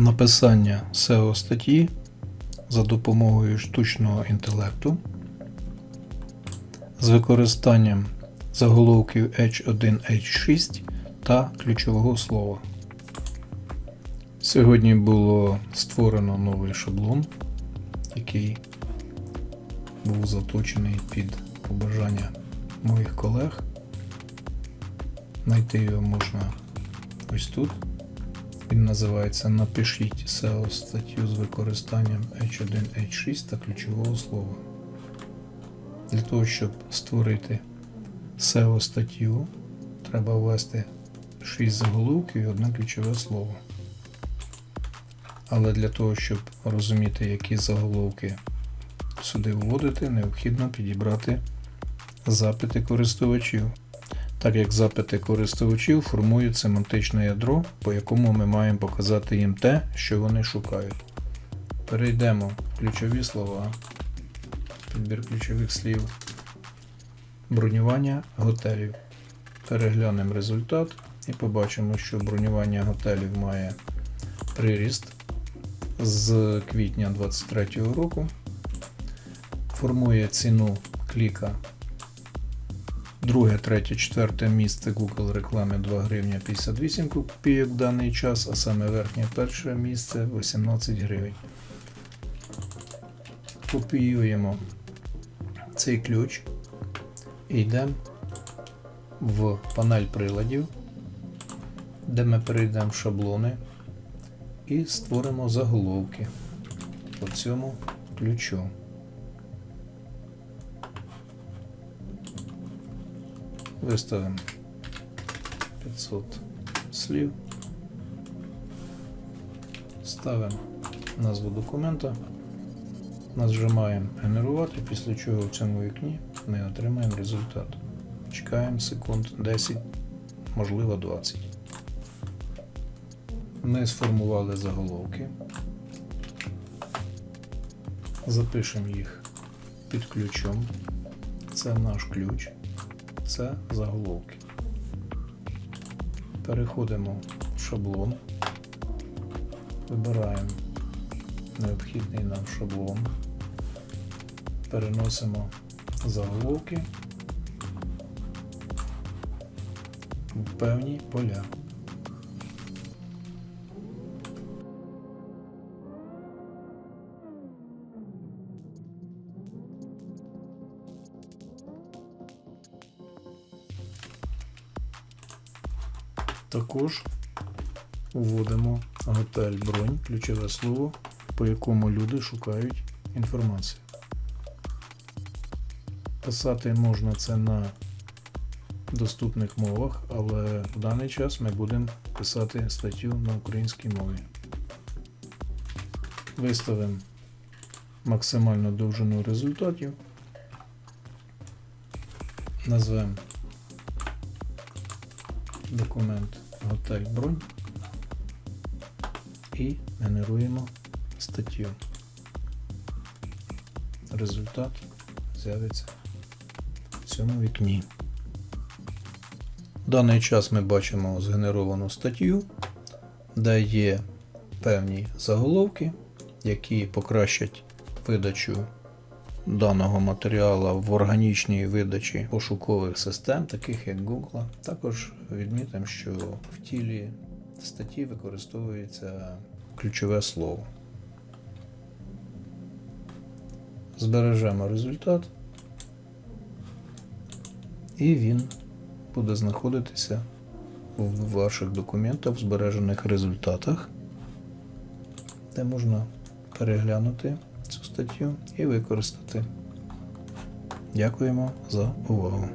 Написання SEO статті за допомогою штучного інтелекту з використанням заголовків H1, H6 та ключового слова. Сьогодні було створено новий шаблон, який був заточений під побажання моїх колег. Знайти його можна ось тут. Він називається Напишіть SEO статтю з використанням H1, H6 та ключового слова. Для того, щоб створити SEO статтю, треба ввести 6 заголовків і одне ключове слово. Але для того, щоб розуміти, які заголовки сюди вводити, необхідно підібрати запити користувачів. Так як запити користувачів формують семантичне ядро, по якому ми маємо показати їм те, що вони шукають. Перейдемо в ключові слова, підбір ключових слів, бронювання готелів. Переглянемо результат і побачимо, що бронювання готелів має приріст з квітня 2023 року. Формує ціну кліка Друге, третє, четверте місце Google реклами 2 гривня 58 копійок в даний час, а саме верхнє перше місце 18 гривень. Копіюємо цей ключ і йдемо в панель приладів, де ми перейдемо в шаблони і створимо заголовки по цьому ключу. Виставимо 500 слів. Ставимо назву документа. Нажимаємо генерувати, після чого в цьому вікні ми отримаємо результат. Чекаємо секунд 10, можливо 20. Ми сформували заголовки. Запишемо їх під ключом. Це наш ключ це заголовки. Переходимо в шаблон, вибираємо необхідний нам шаблон, переносимо заголовки в певні поля. Також вводимо готель бронь, ключове слово, по якому люди шукають інформацію. Писати можна це на доступних мовах, але в даний час ми будемо писати статтю на українській мові. Виставимо максимальну довжину результатів. Назвемо документ готель бронь і генеруємо статтю. Результат з'явиться в цьому вікні. В даний час ми бачимо згенеровану статтю, де є певні заголовки, які покращать видачу даного матеріалу в органічній видачі пошукових систем, таких як Google. Також відмітимо, що в тілі статті використовується ключове слово. Збережемо результат, і він буде знаходитися в ваших документах, в збережених результатах, де можна переглянути статтю і використати. Дякуємо за увагу.